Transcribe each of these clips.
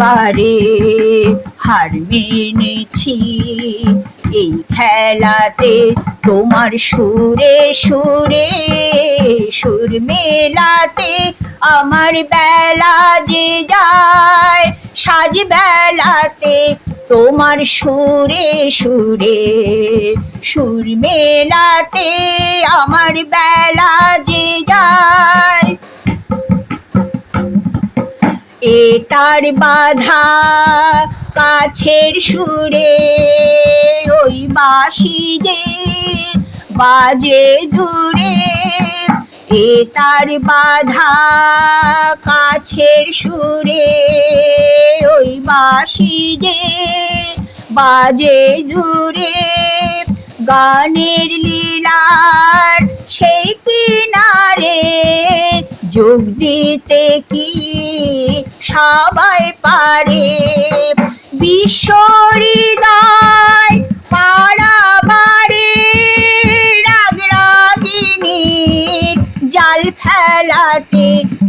বারে হার মেনেছি। এই খেলাতে তোমার সুরে সুরে, সুর মেলাতে আমার বেলা যে যায়, সাজ বেলাতে তোমার সুরে সুরে, সুর মেলাতে আমার বেলা তার বাধা কাছের সুরে ওই বাসি যে বাজে দূরে, এ তার বাধা কাছের সুরে ওই বাসি যে বাজে দূরে। গানের লীলার সেই কিনারে যোগ দিতে কি সবাই পারে? বিশ্বহৃদয় পাড়াবাড়ি রাগ রাগিনী জাল ফেলাতে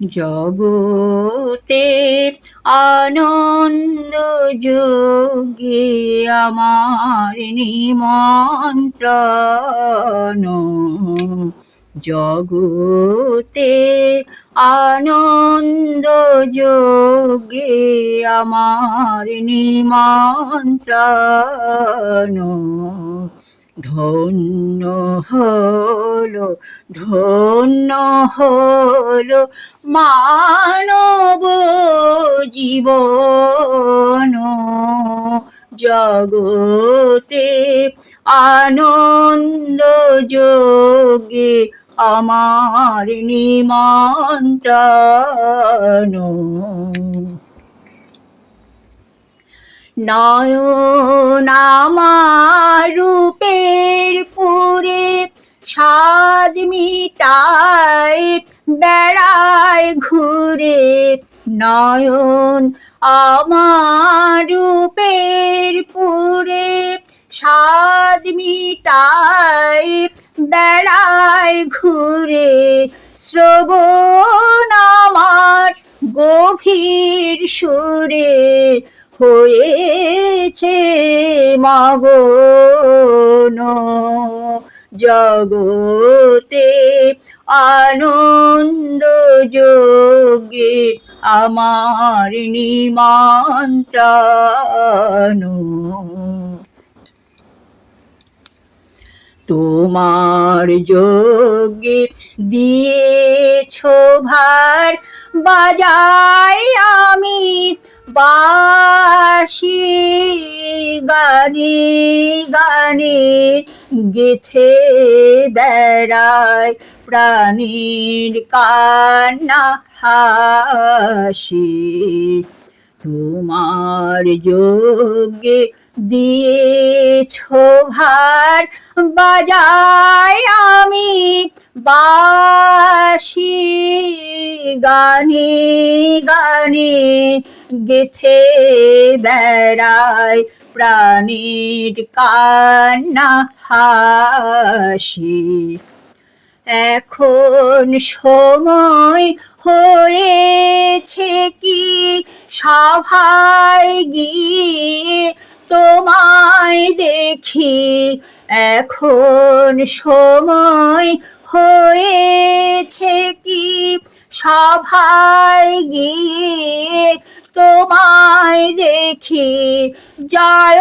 জগতে আনন্দ যোগে আমার নিমন্ত্রণ। জগতে আনন্দ যোগে আমার নিমন্ত্রণ। ধন্য হলো ধন্য হলো মানব জীবন। জগতে আনন্দ যোগে আমার নিমন্ত্রণ। নয়ন আমার রূপের পুরে স্বাদ মিটায় বেড়ায় ঘুরে। নয়ন আমার রূপের পুরে স্বাদ মিটায় বেড়ায় ঘুরে। শ্রবণ আমার গভীর সুরে হয়েছে মগন জগতে আনন্দ যোগে আমার নিমন্ত্রণ। তোমার যোগে দিয়েছ ভার বাজাই আমি বাসি গানে গানে গেথে বেড়ায় প্রাণীর কান্না হাসি। তোমার যোগে দিয়েছ ভার, বাজায় আমি বাসি গানে গানে গেথে বেড়ায় প্রাণীর কান্না হাসি। এখন সময় হয়েছে কি সভায় গিয়ে তোমায় দেখি। এখন সময় হয়েছে কি? সভায় গিয়ে তোমায় দেখি। জয়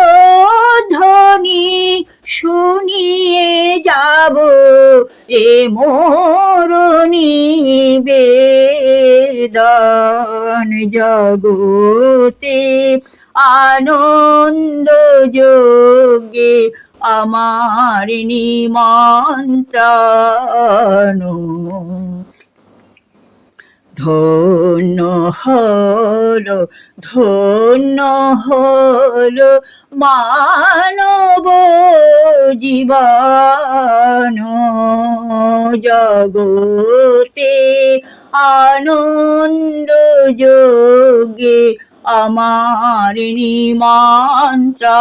ধ্বনি শুনিয়ে যাব এ মোরণি বেদন জগতে। আনন্দ যোগে আমার নিমন্ত্রণ। ধন্য হলো ধন্য হলো মানব জীবন। জগতে আনন্দ যোগে আমার নিমন্ত্রণ